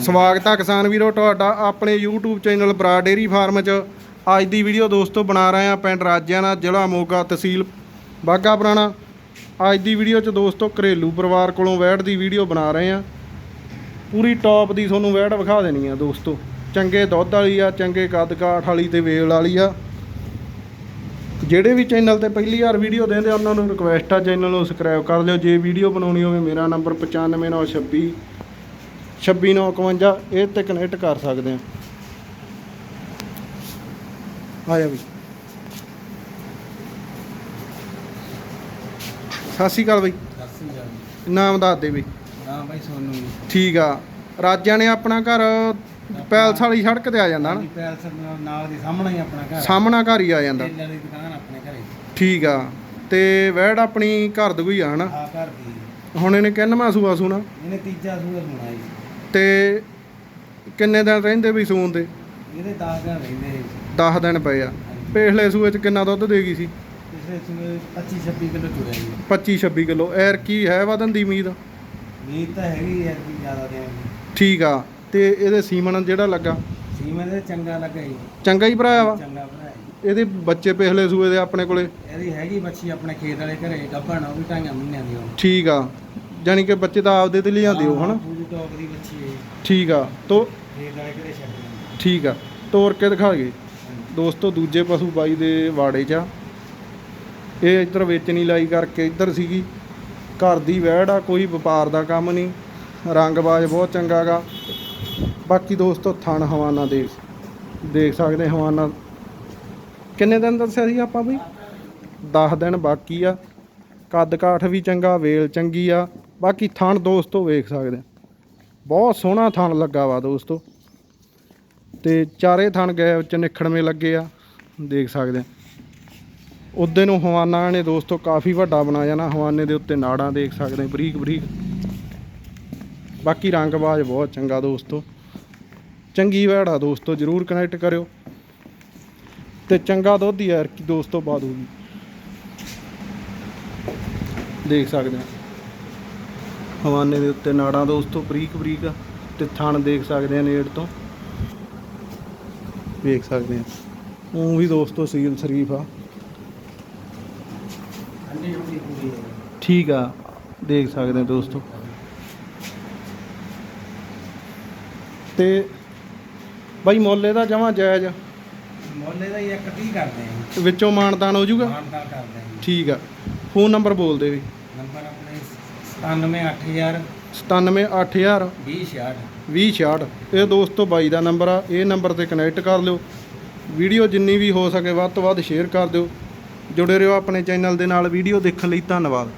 ਸਵਾਗਤ ਆ ਕਿਸਾਨ ਵੀਰੋ, ਤੁਹਾਡਾ ਆਪਣੇ YouTube ਚੈਨਲ ਬਰਾ ਡੇਰੀ ਫਾਰਮ 'ਚ। ਅੱਜ ਦੀ ਵੀਡੀਓ ਦੋਸਤੋ ਬਣਾ ਰਹੇ ਆ ਪਿੰਡ ਰਾਜਿਆਣਾ ਜ਼ਿਲ੍ਹਾ ਮੋਗਾ ਤਹਿਸੀਲ ਬਾਗਾ ਪੁਰਾਣਾ। ਅੱਜ ਦੀ ਵੀਡੀਓ 'ਚ ਦੋਸਤੋ ਘਰੇਲੂ ਪਰਿਵਾਰ ਕੋਲੋਂ ਵੈੜ ਦੀ ਵੀਡੀਓ ਬਣਾ ਰਹੇ ਆ। ਪੂਰੀ ਟੌਪ ਦੀ ਤੁਹਾਨੂੰ ਵੈੜ ਵਿਖਾ ਦੇਣੀ ਆ ਦੋਸਤੋ। ਚੰਗੇ ਦੁੱਧ ਵਾਲੀ ਆ, ਚੰਗੇ ਕੱਦ ਕਾਠ ਵਾਲੀ ਤੇ ਵੇਲ ਵਾਲੀ ਆ। ਜਿਹੜੇ ਵੀ ਚੈਨਲ ਤੇ ਪਹਿਲੀ ਵਾਰ ਵੀਡੀਓ ਦਿੰਦੇ ਆ, ਉਹਨਾਂ ਨੂੰ ਰਿਕੁਐਸਟ ਆ, ਚੈਨਲ ਨੂੰ ਸਬਸਕ੍ਰਾਈਬ ਕਰ ਲਿਓ। ਜੇ ਵੀਡੀਓ ਬਣਾਉਣੀ ਹੋਵੇ, ਮੇਰਾ ਨੰਬਰ 95926 26951 ਇਹ ਤੇ ਕਨੈਕਟ ਕਰ ਸਕਦੇ ਆ ਆਇਆ ਵੀ ਸਤਿ ਸ਼੍ਰੀ ਅਕਾਲ ਬਈ। ਨਾਮ ਦੱਸ ਦੇ ਬਈ। ਹਾਂ ਬਾਈ ਸੋਨੂੰ ਠੀਕ ਆ। ਰਾਜਿਆਂ ਨੇ ਆਪਣਾ ਘਰ ਪੈਲਸ ਵਾਲੀ ਸੜਕ ਤੇ ਆ ਜਾਂਦਾ ਨਾ? ਜੀ ਪੈਲਸ ਨਾਲ- ਦੀ ਸਾਹਮਣੇ ਹੀ ਆਪਣਾ ਘਰ। ਸਾਹਮਣਾ ਘਰ ਹੀ ਆ ਜਾਂਦਾ। ਟੇਲਰ ਦੀ ਦੁਕਾਨ ਆਪਣੇ ਘਰੇ। ਠੀਕ ਆ। ਤੇ ਵੈੜ ਆਪਣੀ ਘਰ ਆ ਹਨਾ? ਆ ਘਰ ਦੀ। ਹੁਣ ਇਹਨੇ ਕਿੰਨਵਾਂ ਸੂਆ ਸੂਣਾ? ਇਹਨੇ ਤੀਜਾ ਸੂਰ ਸੁਣਾ ਜੀ। ਤੇ ਕਿੰਨੇ ਦਿਨ ਰਹਿੰਦੇ ਵੀ ਸੂਣ ਦੇ? ਇਹਦੇ 10 ਦਿਨ ਰਹਿੰਦੇ 10 ਦਿਨ ਪਏ ਆ। ਪਿਛਲੇ ਸੂਏ ਚ ਕਿੰਨਾ ਦੁੱਧ ਦੇਗੀ ਸੀ? ਪਿਛਲੇ ਸੂਏ 25 26 ਕਿਲੋ ਚੁਰਿਆ ਜੀ। 25 26 ਕਿਲੋ। ਐਰ ਕੀ ਹੈ ਵਧਣ ਦੀ ਉਮੀਦ? ਨੀਤ ਤਾਂ ਹੈਗੀ ਵੀ ਜ਼ਿਆਦਾ ਦੇਵਾਂਗੇ ਠੀਕ ਆ। ਤੇ ਇਹਦੇ ਸੀਮਨ ਜਿਹੜਾ ਲੱਗਾ? ਸੀਮਨ ਦੇ ਚੰਗਾ ਲੱਗਾ ਜੀ। ਚੰਗਾ ਹੀ ਭਰਾਇਆ ਵਾ? ਚੰਗਾ ਭਰਾ ਜੀ। ਇਹਦੇ ਬੱਚੇ ਪਿਛਲੇ ਸੂਏ ਦੇ ਆਪਣੇ ਕੋਲੇ? ਇਹਦੀ ਹੈਗੀ ਬੱਚੀ ਆਪਣੇ ਖੇਤ ਵਾਲੇ ਘਰੇ ਗੱਭਣ ਉਹ ਵੀ ਢਾਈਆਂ ਮਹੀਨਿਆਂ ਦੀ ਉਹ। ਠੀਕ ਆ। ਜਾਨੀ ਕਿ ਬੱਚੇ ਤਾਂ ਆਪਦੇ ਤੇ ਲਿਆਂਦੇ ਹੋ ਹਨਾ? ਦੀ ਬੱਚੀ ਹੈ। ਠੀਕ ਆ ਤੋ ਖੇਤ ਵਾਲੇ ਘਰੇ ਛੱਡ ਦਿੰਦੇ ਠੀਕ ਆ ਤੋਰ ਕੇ ਦਿਖਾ ਗਏ? ਦੋਸਤੋ ਦੂਜੇ ਪਸ਼ੂ ਬਾਈ ਦੇ ਵਾੜੇ 'ਚ ਆ। ਇਹ ਇੱਧਰ ਵੇਚਣੀ ਲਾਈ ਕਰਕੇ ਇੱਧਰ ਸੀਗੀ। ਘਰ ਦੀ ਵਹਿੜ ਆ ਕੋਈ ਵਪਾਰ ਦਾ ਕੰਮ ਨਹੀਂ। ਰੰਗਬਾਜ਼ ਬਹੁਤ ਚੰਗਾ ਗਾ। ਬਾਕੀ ਦੋਸਤੋ ਥਣ ਹਵਾਨਾ ਦੇਖ ਦੇਖ ਸਕਦੇ ਹਵਾਨਾ। ਕਿੰਨੇ ਦਿਨ ਦੱਸਿਆ ਸੀ ਆਪਾਂ ਬਈ? 10 ਦਿਨ ਬਾਕੀ ਆ। ਕੱਦ ਕਾਠ ਵੀ ਚੰਗਾ ਵੇਲ ਚੰਗੀ ਆ। ਬਾਕੀ ਥਣ ਦੋਸਤੋ ਵੇਖ ਸਕਦੇ ਆ। ਬਹੁਤ ਸੋਹਣਾ ਥਣ ਲੱਗਾ ਵਾ ਦੋਸਤੋ। ਤੇ ਚਾਰੇ ਥਣ ਗਏ ਵਿੱਚ ਨਿਖੜਵੇਂ ਲੱਗੇ ਆ, ਦੇਖ ਸਕਦੇ ਆ। ਉਦੋਂ ਨੂੰ ਹਵਾਨਾ ਨੇ ਦੋਸਤੋ ਕਾਫੀ ਵੱਡਾ ਬਣਾਇਆ ਨਾ ਹਵਾਨੇ ਦੇ ਉੱਤੇ ਨਾੜਾਂ ਦੇਖ ਸਕਦੇ ਬਰੀਕ ਬਰੀਕ। ਬਾਕੀ ਰੰਗਬਾਜ਼ ਬਹੁਤ ਚੰਗਾ ਦੋਸਤੋ। ਚੰਗੀ ਵੈੜ ਆ ਦੋਸਤੋ, ਜਰੂਰ ਕਨੈਕਟ ਕਰਿਓ। ਤੇ ਚੰਗਾ ਦੁੱਧ ਹੀ ਯਾਰ ਕੀ ਦੋਸਤੋ ਪਾ ਦੂਗੀ ਦੇਖ ਸਕਦੇ ਆ। ਹਵਾਨੇ ਦੇ ਉੱਤੇ ਨਾੜਾਂ ਦੋਸਤੋ ਬਰੀਕ ਬਰੀਕ ਤੇ ਥਣ ਦੇਖ ਸਕਦੇ ਆ ਨੇੜ ਤੋਂ। ਵੇਖ ਸਕਦੇ ਆ ਉਹ ਵੀ ਦੋਸਤੋ ਸੀਲ ਸ਼ਰੀਫ ਆ। ਠੀਕ ਆ ਦੇਖ ਸਕਦੇ ਆ ਦੋਸਤੋ। ਤੇ ਬਾਈ ਮੁੱਲ ਇਹਦਾ ਜਮਾ ਜਾਇਜ਼। ਮੁੱਲ ਦਾ ਹੀ ਇੱਕ 30 ਕਰਦੇ ਵਿੱਚੋਂ ਮਾਨਤਾਨ ਹੋ ਜਾਊਗਾ? ਕਰਦੇ ਠੀਕ ਆ। ਫੋਨ ਨੰਬਰ ਬੋਲ ਦੇ ਵੀ। ਨੰਬਰ ਆਪਣੇ 97000 97800 2066 2066 ਇਹ ਦੋਸਤੋ ਬਾਈ ਦਾ ਨੰਬਰ ਆ ਇਹ ਨੰਬਰ ਤੇ ਕਨੈਕਟ ਕਰ ਲਿਓ। ਵੀਡੀਓ ਜਿੰਨੀ ਵੀ ਹੋ ਸਕੇ ਵੱਧ ਤੋਂ ਵੱਧ ਸ਼ੇਅਰ ਕਰ ਦਿਓ। ਜੁੜੇ ਰਹੋ ਆਪਣੇ ਚੈਨਲ ਦੇ ਨਾਲ ਵੀਡੀਓ ਦੇਖਣ ਲਈ ਧੰਨਵਾਦ।